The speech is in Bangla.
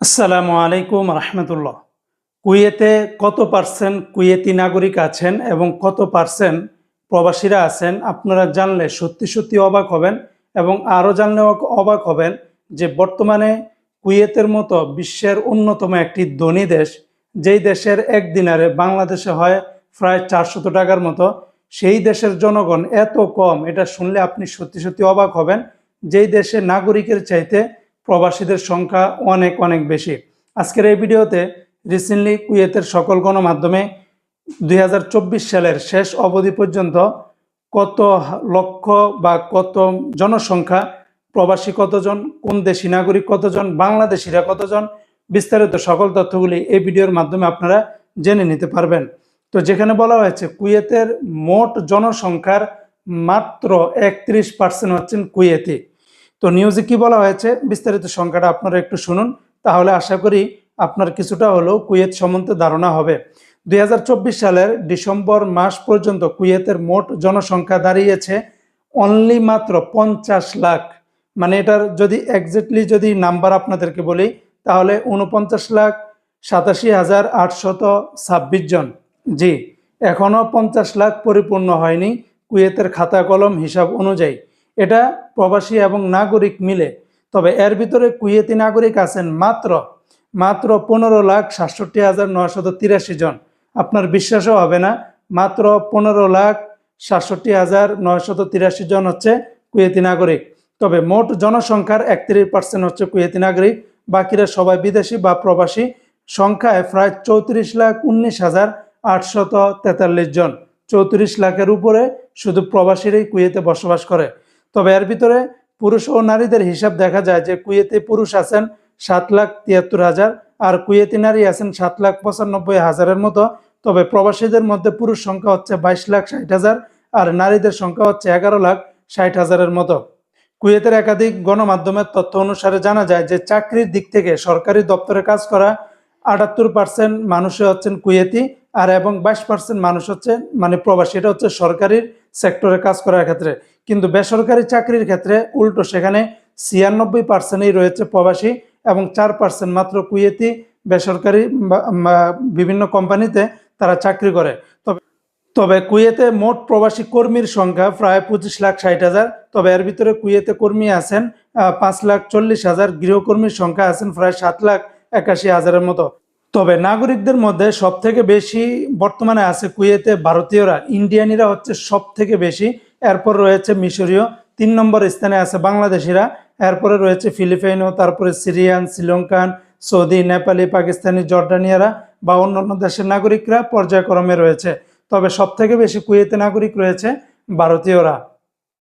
আসসালামু আলাইকুম রহমতুল্লাহ। কুয়েতে কত পার্সেন্ট কুয়েতি নাগরিক আছেন এবং কত পার্সেন্ট প্রবাসীরা আছেন আপনারা জানলে সত্যি সত্যি অবাক হবেন এবং আরও জানলে অবাক হবেন যে বর্তমানে কুয়েতের মতো বিশ্বের অন্যতম একটি ধনী দেশ, যেই দেশের এক দিনারে বাংলাদেশে হয় প্রায় চারশত টাকার মতো, সেই দেশের জনগণ এত কম, এটা শুনলে আপনি সত্যি সত্যি অবাক হবেন। যেই দেশে নাগরিকের চাইতে প্রবাসীদের সংখ্যা অনেক অনেক বেশি। আজকের এই ভিডিওতে রিসেন্টলি কুয়েতের সকল গণমাধ্যমে দুই হাজার চব্বিশ সালের শেষ অবধি পর্যন্ত কত লক্ষ বা কত জনসংখ্যা, প্রবাসী কতজন, কোন দেশি নাগরিক কতজন, বাংলাদেশিরা কতজন, বিস্তারিত সকল তথ্যগুলি এই ভিডিওর মাধ্যমে আপনারা জেনে নিতে পারবেন। তো যেখানে বলা হয়েছে, কুয়েতের মোট জনসংখ্যার মাত্র একত্রিশ পার্সেন্ট হচ্ছেন কুয়েতি। তো নিউজে কি বলা হয়েছে? বিস্তারিত সংখ্যাটা আপনারা একটু শুনুন। তাহলে আশা করি আপনার কিছুটা হলেও কুয়েত সম্বন্ধে ধারণা হবে। দুই হাজার চব্বিশ সালের ডিসেম্বর মাস পর্যন্ত কুয়েতের মোট জনসংখ্যা দাঁড়িয়েছে অনলি মাত্র পঞ্চাশ লাখ। মানে এটার যদি এক্স্যাক্টলি যদি নাম্বার আপনাদেরকে বলি, তাহলে উনপঞ্চাশ লাখ সাতাশি হাজার আটশত ছাব্বিশ জন। জি এখনও পঞ্চাশ লাখ পরিপূর্ণ হয়নি কুয়েতের খাতা কলম হিসাব অনুযায়ী। এটা প্রবাসী এবং নাগরিক মিলে। তবে এর ভিতরে কুয়েতি নাগরিক আছেন মাত্র মাত্র পনেরো লাখ সাতষট্টি হাজার নয়শত তিরাশি জন। আপনার বিশ্বাসও হবে না, মাত্র পনেরো লাখ সাতষট্টি হাজার নয়শত তিরাশি জন হচ্ছে কুয়েতি নাগরিক। তবে মোট জনসংখ্যার একত্রিশ পার্সেন্ট হচ্ছে কুয়েতি নাগরিক, বাকিরা সবাই বিদেশি বা প্রবাসী। সংখ্যায় প্রায় চৌত্রিশ লাখ উনিশ হাজার আটশত তেতাল্লিশ জন। চৌত্রিশ লাখের উপরে শুধু প্রবাসীরাই কুয়েতে বসবাস করে। তবে এর ভিতরে পুরুষ ও নারীদের হিসাব দেখা যায় যে কুয়েতে পুরুষ আছেন সাত লাখ তিয়াত্তর হাজার আর কুয়েতি নারী আছেন সাত লাখ পঁচানব্বই হাজারের মতো। তবে প্রবাসীদের মধ্যে পুরুষ সংখ্যা হচ্ছে বাইশ লাখ ষাট হাজার আর নারীদের সংখ্যা হচ্ছে এগারো লাখ ষাট হাজারের মতো। কুয়েতের একাধিক গণমাধ্যমের তথ্য অনুসারে জানা যায় যে চাকরির দিক থেকে সরকারি দপ্তরে কাজ করা আটাত্তর পার্সেন্ট মানুষে হচ্ছেন কুয়েতি আর এবং বাইশ পার্সেন্ট মানুষ হচ্ছে মানে প্রবাসী, এটা হচ্ছে সরকারির সেক্টরে কাজ করার ক্ষেত্রে। কিন্তু বেসরকারি চাকরির ক্ষেত্রে উল্টো, সেখানে ছিয়ানব্বই পার্সেন্টই রয়েছে প্রবাসী এবং চার পার্সেন্ট মাত্র কুয়েতি বেসরকারি বিভিন্ন কোম্পানিতে তারা চাকরি করে। তবে তবে কুয়েতে মোট প্রবাসী কর্মীর সংখ্যা প্রায় পঁচিশ লাখ ষাট হাজার। তবে এর ভিতরে কুয়েতে কর্মী আছেন পাঁচ লাখ চল্লিশ হাজার। গৃহকর্মীর সংখ্যা আছেন প্রায় সাত লাখ একাশি হাজারের মতো। তবে নাগরিকদের মধ্যে সব থেকে বেশি বর্তমানে আছে কুয়েতে ভারতীয়রা, ইন্ডিয়ানিরা হচ্ছে সব থেকে বেশি, এরপর রয়েছে মিশরীয়, তিন নম্বর স্থানে আছে বাংলাদেশিরা, এরপরে রয়েছে ফিলিপাইনো তারপরে সিরিয়ান, শ্রীলঙ্কান, সৌদি, নেপালি, পাকিস্তানি, জর্ডানিয়ারা বা অন্যান্য দেশের নাগরিকরা পর্যায়ক্রমে রয়েছে। তবে সব থেকে বেশি কুয়েতে নাগরিক রয়েছে ভারতীয়রা।